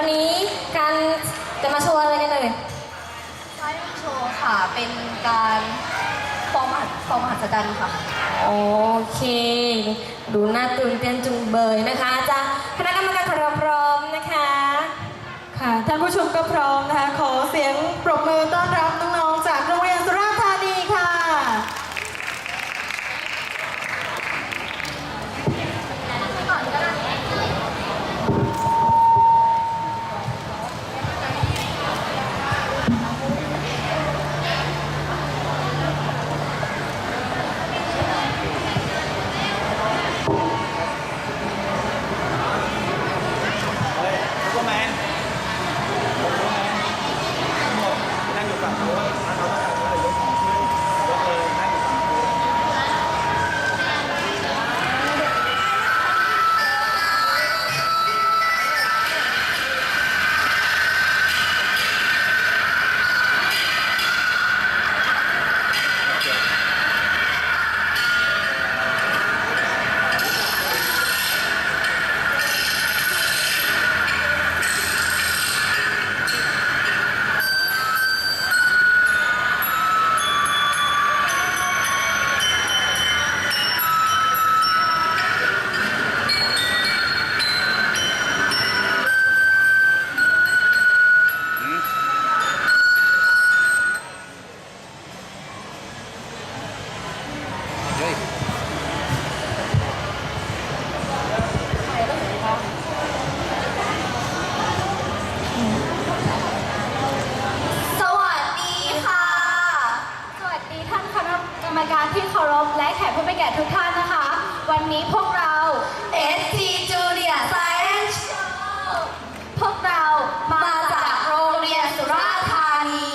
วันนี้การจะมาโชว์อะไรกันเอ่ยไลฟ์โชว์ค่ะ เป็นการฟอร์มหัสฟอร์มหัศจรรย์ค่ะ โอเค ดูน่าตื่นเต้นจุงเบยนะคะจะคณะกรรมการของเราพร้อมนะคะ ค่ะ ท่านผู้ชมก็พร้อมนะคะ ขอเสียงปรบมือต้อนรับ วันนี้พวกเรา ST Junior Science Show พวกเรามาจากโรงเรียนสุราษฎร์ธานี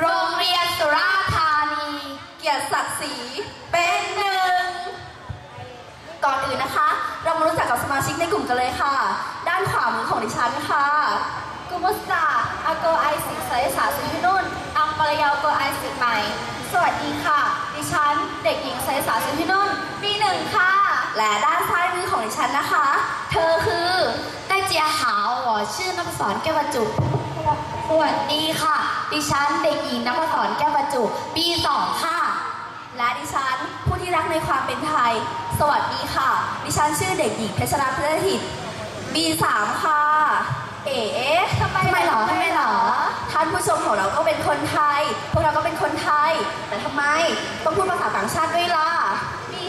โรงเรียนสุราษฎร์ธานี เกียรติศักดิ์ศรีเป็นหนึ่ง ก่อนอื่นนะคะ เรามารู้จักกับสมาชิกในกลุ่มกันเลยค่ะ ด้านขวามือของดิฉันค่ะกุมุสตาอาโกไอซิกไซสาสุพินุ่น อังปรยาโกไอซิกใหม่ สวัสดีค่ะ ดิฉัน เด็กหญิงไซสาสุพินุ่น ปีหนึ่งค่ะ และด้านซ้ายมือของดิฉันนะคะ เธอคือได้เจียหาวหวอชื่อนักสอนแก้วบรรจุสวัสดีค่ะ ดิฉันเด็กหญิงนักสอนแก้วบรรจุ ปีสองค่ะ และดิฉันผู้ที่รักในความเป็นไทย สวัสดีค่ะ ดิฉันชื่อเด็กหญิงเพชรรัตน์เพื่อหิตปีสามค่ะ เอ๋ทำไมทำไมหรอทำไมหรอ ท่านผู้ชมของเราก็เป็นคนไทย พวกเราก็เป็นคนไทย แต่ทำไมต้องพูดภาษาต่างชาติด้วยล่ะ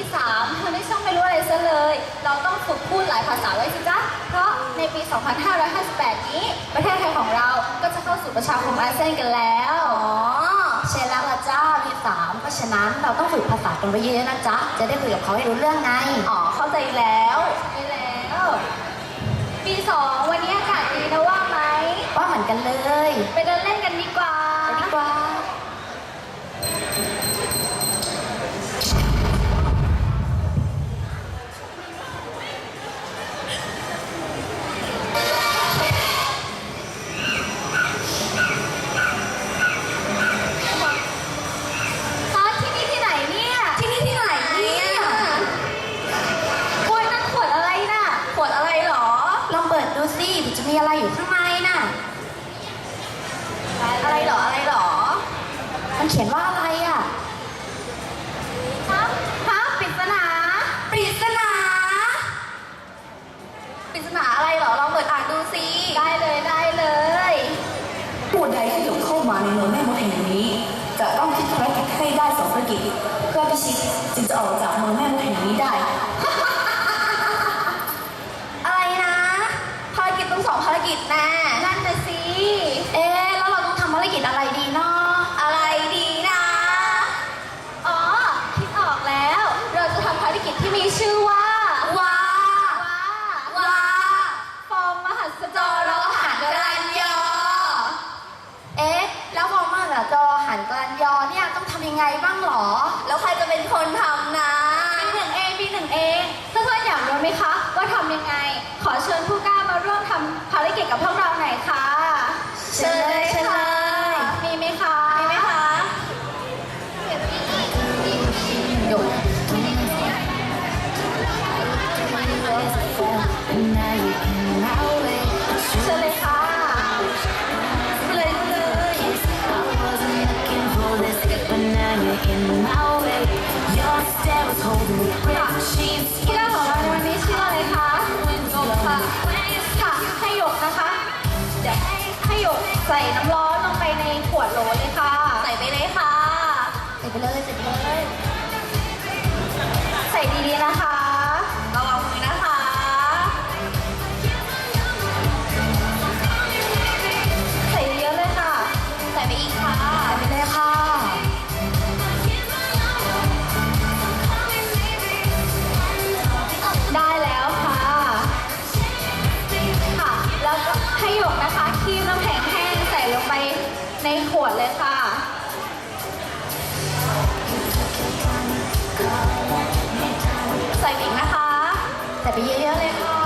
ปีสามเธอไม่ช่างไม่รู้อะไรซะเลย เราต้องฝึกพูดหลายภาษาไว้สิจ๊ะ เพราะในปี 2558 นี้ ประเทศไทยของเราก็จะเข้าสู่ประชาคมอาเซียนกันแล้ว อ๋อใช่แล้วละจ้ามีสามเพราะฉะนั้นเราต้องฝึกภาษากันไว้เยอะๆนะจ๊ะ จะได้คุยกับเขาให้รู้เรื่องไง อ๋อ เข้าใจแล้วใช่แล้ว ปีสองวันนี้อากาศดีนะว่าไหมว่าเหมือนกันเลย ไปเดินเล่นกันดีกว่า ไปดีกว่า เขียนว่าอะไรอะฮะฮะปริศนาปริศนาปริศนาอะไรหรอลองเปิดอ่านดูสิได้เลยได้เลยผู้ใดที่หลงเข้ามาในเมืองแม่มดแห่งนี้ จะต้องคิดภารกิจให้ได้สองภารกิจเพื่อพิชิตจึงจะออกจากเมืองแม่มดแห่งนี้ได้ กับจอหันกรันยอเนี่ยต้องทำยังไงบ้างหรอ แล้วใครจะเป็นคนทำนะปีหนึ่งเองปีหนึ่งเองเพื่อนๆอยากรู้ไหมคะ ว่าทำยังไง ขอเชิญผู้กล้ามาร่วมทำภารกิจกับพวกเราหน่อยค่ะ เชิญเลยค่ะใดีๆนะคะระวังมือนะคะ ใส่เยอะเลยค่ะ ใส่ไปอีกค่ะ ใส่ไปเลยค่ะ ได้แล้วค่ะ ค่ะ แล้วก็ให้หยกนะคะคีบน้ำแข็งแห้งใส่ลงไปในขวดเลยค่ะ ใส่ไปเยอะๆเลยค่ะ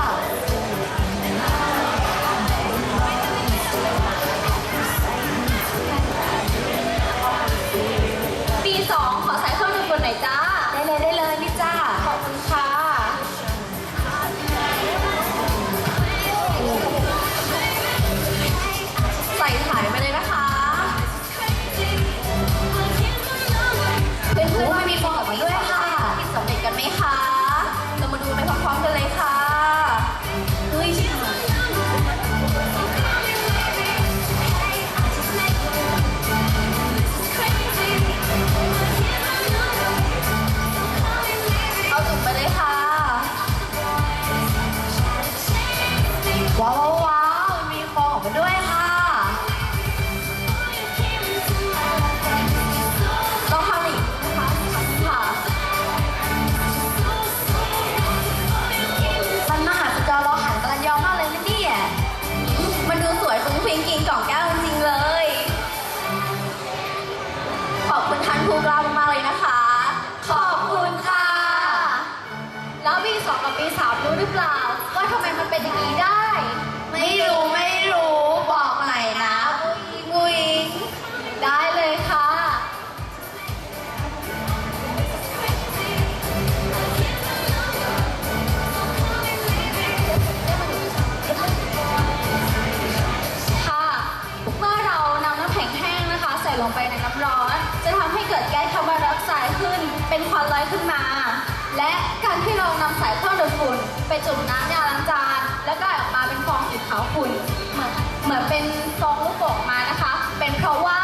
จุ่มน้ำยาล้างจาน แล้วก็ออกมาเป็นฟองสีขาวขุ่นเหมือนเหมือนเป็นฟองลูกโป่งมานะคะ เป็นเพราะว่า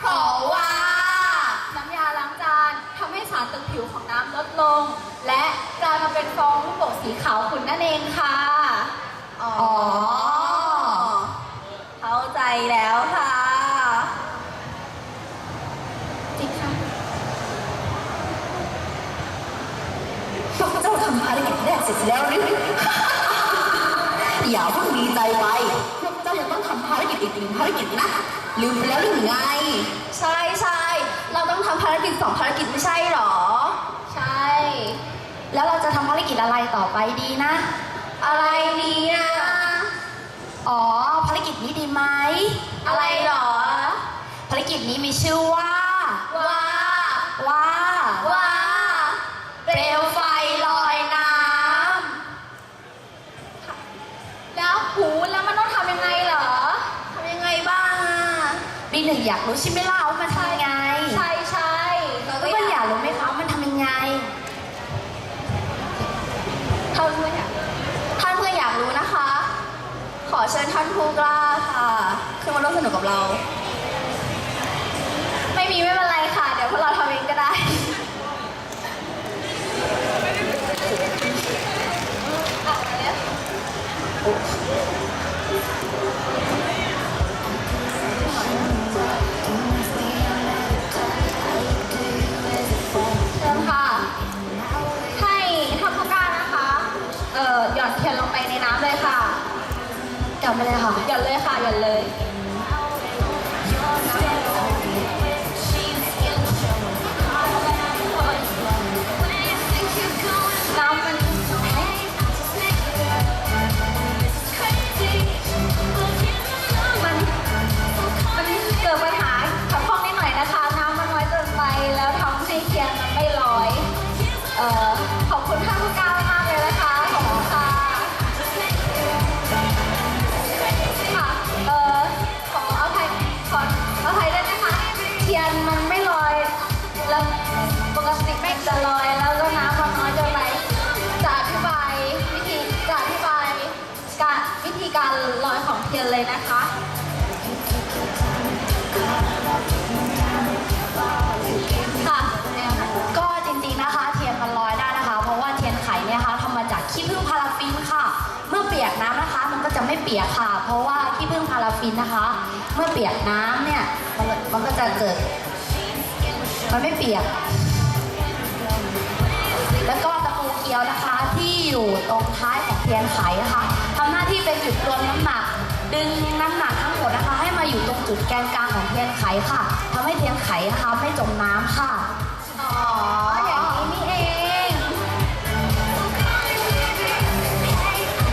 เพราะว่า น้ำยาล้างจานทำให้สารตึงผิวของน้ำลดลง และกลายมาเป็นฟองลูกโป่งสีขาวขุ่นนั่นเองค่ะ อ๋อ เข้าใจแล้วค่ะ จริงค่ะ พวกเจ้าทำภารกิจแรก เสร็จแล้วหรือ อย่าเพิ่งดีใจไปพวกเจ้ายังต้องทำภารกิจอีกหนึ่งภารกิจนะลืมไปแล้วหรือไง ใช่ใช่เราต้องทำภารกิจสองภารกิจไม่ใช่หรอ ใช่ แล้วเราจะทำภารกิจอะไรต่อไปดีนะ อะไรดีนะอ๋อ ภารกิจนี้ดีไหม อะไรหรอ ภารกิจนี้มีชื่อว่า ว่า ว่า ว่า เปลวไฟลอยน้ แล้วหูแล้วมันต้องทำยังไงเหรอ ทำยังไงบ้างอะำปีหนึ่งอยากรู้ใช่ไหมล่ะว่ามันทำยังไงใช่ใช่เราก็เพื่อนๆอยอายยากกรู้ไหมคะว่ามันทำยังไงท่านเพื่อนอยากท่านเพื่อนอยากรู้นะคะ ขอเชิญท่านผู้กล้าค่ะ ขึ้นมาร่วมสนุกกับเรา กลับไปเลยค่ะ หย่อนเลยค่ะ หย่อนเลย จะลอยแล้วก็น้ำความน้อยจะไปจะอธิบายวิธีจะอธิบายการวิธีการลอยของเทียนเลยนะคะค่ะก็จริงๆนะคะเทียนมันลอยได้นะคะ เพราะว่าเทียนไขเนี่ยค่ะทำมาจากขี้ผึ้งพาราฟินค่ะ เมื่อเปียกน้ำนะคะ มันก็จะไม่เปียกค่ะ เพราะว่าขี้ผึ้งพาราฟินนะคะ เมื่อเปียกน้ำเนี่ยมันก็จะเกิดมันไม่เปียก แล้วก็ตะปูเกียวนะคะที่อยู่ตรงท้ายของเทียนไขนะคะทำหน้าที่เป็นจุดรวมน้ำหนัก ดึงน้ำหนักทั้งหมดนะคะ ให้มาอยู่ตรงจุดแกนกลางของเทียนไขค่ะทำให้เทียนไขนะคะไม่จมน้ำค่ะอ๋ออย่างนี้นี่เอง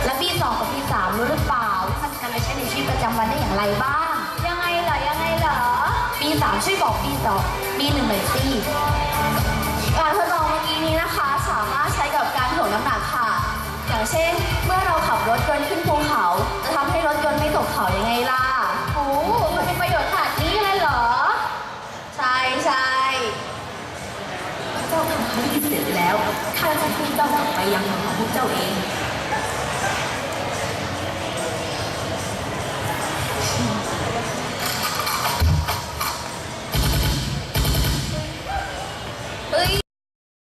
และปีสองกับปีสามรู้หรือเปล่าว่ามันนำไปใช้ในชีวิตประจำวันได้อย่างไรบ้าง ยังไงเหรอยังไงเหรอปีสามช่วยบอกปีสองปีหนึ่งหน่อยสิ เช่น เมื่อเราขับรถยนต์ขึ้นภูเขา จะทำให้รถยนต์ไม่ตกเขายังไงล่ะ โอ้มันเป็นประโยชน์ขนาดนี้เลยเหรอ ใช่ใช่เจ้าทำภารกิจเสร็จแล้วข้าจะให้เจ้ากลับไปยังเมืองของพวกเจ้าเอง